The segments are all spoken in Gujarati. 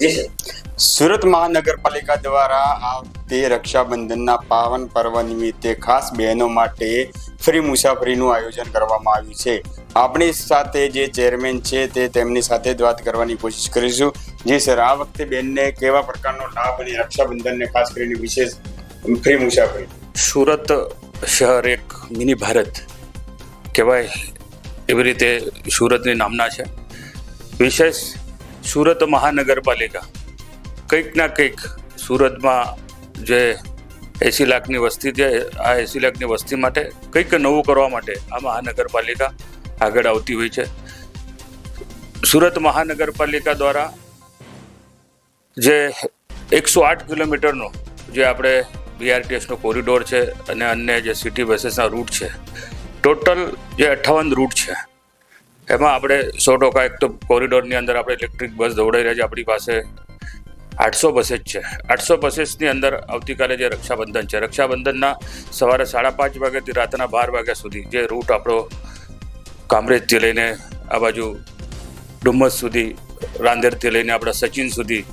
જી સર સુરત મહાનગરપાલિકા દ્વારા આ તે રક્ષાબંધનના પાવન પર્વ નિમિત્તે ખાસ બહેનો માટે ફ્રી મુસાફરીનું આયોજન કરવામાં આવ્યું છે. આપણી સાથે જે ચેરમેન છે તે તેમની સાથે જ વાત કરવાની કોશિશ કરીશું. જી સર, આ વખતે બેનને કેવા પ્રકારનો લાભ અને રક્ષાબંધનને ખાસ કરીને વિશેષ ફ્રી મુસાફરી? સુરત શહેર એક મિની ભારત કહેવાય એવી રીતે સુરતની નામના છે. વિશેષ સુરત મહાનગરપાલિકા. કંઈક ના કંઈક સુરતમાં જે એંસી લાખની વસ્તી છે આ એંસી લાખની વસ્તી માટે કંઈક નવું કરવા માટે આ મહાનગરપાલિકા આગળ આવતી હોય છે. સુરત મહાનગરપાલિકા દ્વારા જે એકસો આઠ કિલોમીટરનો જે આપણે બીઆરટીએસનો કોરિડોર છે અને અન્ય જે સિટી બસીસના રૂટ છે. ટોટલ જે અઠ્ઠાવન રૂટ છે. એમાં આપણે સો ટકા એક તો કોરિડોરની અંદર આપણે ઇલેક્ટ્રિક બસ દોડાઈ રહ્યા છે, આપણી પાસે આઠસો બસેસ છે. આઠસો બસેસની અંદર આવતીકાલે જે રક્ષાબંધન છે, રક્ષાબંધનના સવારે સાડા પાંચ વાગ્યાથી રાતના બાર વાગ્યા સુધી જે રૂટ આપણો કામરેજથી લઈને આ બાજુ ડુમ્મસ સુધી, રાંદેરથી લઈને આપણા સચિન સુધી.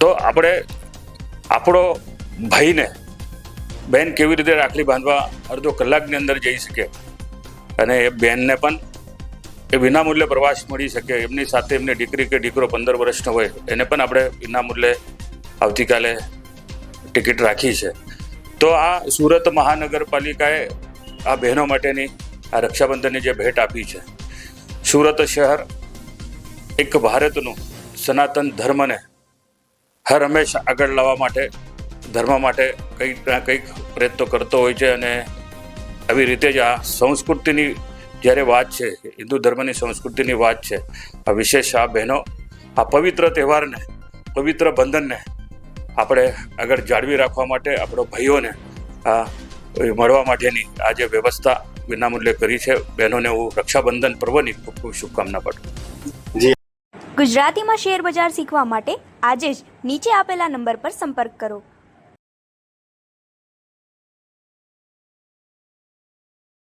તો આપણે આપણો ભાઈને બહેન કેવી રીતે રાખડી બાંધવા અડધો કલાકની અંદર જઈ શકે? અને એ બહેનને પણ એ વિનામૂલ્યે પ્રવાસ મળી શકે, એમની સાથે એમની દીકરી કે દીકરો પંદર વર્ષનો હોય, એને પણ આપણે વિનામૂલ્યે આવતીકાલે ટિકિટ રાખી છે. તો આ સુરત મહાનગરપાલિકાએ આ બહેનો માટેની આ રક્ષાબંધનની જે ભેટ આપી છે. સુરત શહેર એક ભારતનું સનાતન ધર્મને હર હંમેશ આગળ લાવવા માટે, ધર્મ માટે કંઈક ના કંઈક પ્રયત્નો કરતો હોય છે અને આવી રીતે જ આ સંસ્કૃતિની જ્યારે વાત છે, હિન્દુ ધર્મની સંસ્કૃતિની વાત છે, આ વિશેષ આ બહેનો, આ પવિત્ર તહેવારને, પવિત્ર બંધનને આપણે આગળ જાળવી રાખવા માટે આપણો ભાઈઓને આ મળવા માટેની આ જે વ્યવસ્થા વિનામૂલ્યે કરી છે, બહેનોને હું રક્ષાબંધન પર્વની ખૂબ ખૂબ શુભકામના પાઠવું ગુજરાતીમાં શેર બજાર શીખવા માટે આજે જ નીચે આપેલા નંબર પર સંપર્ક કરો.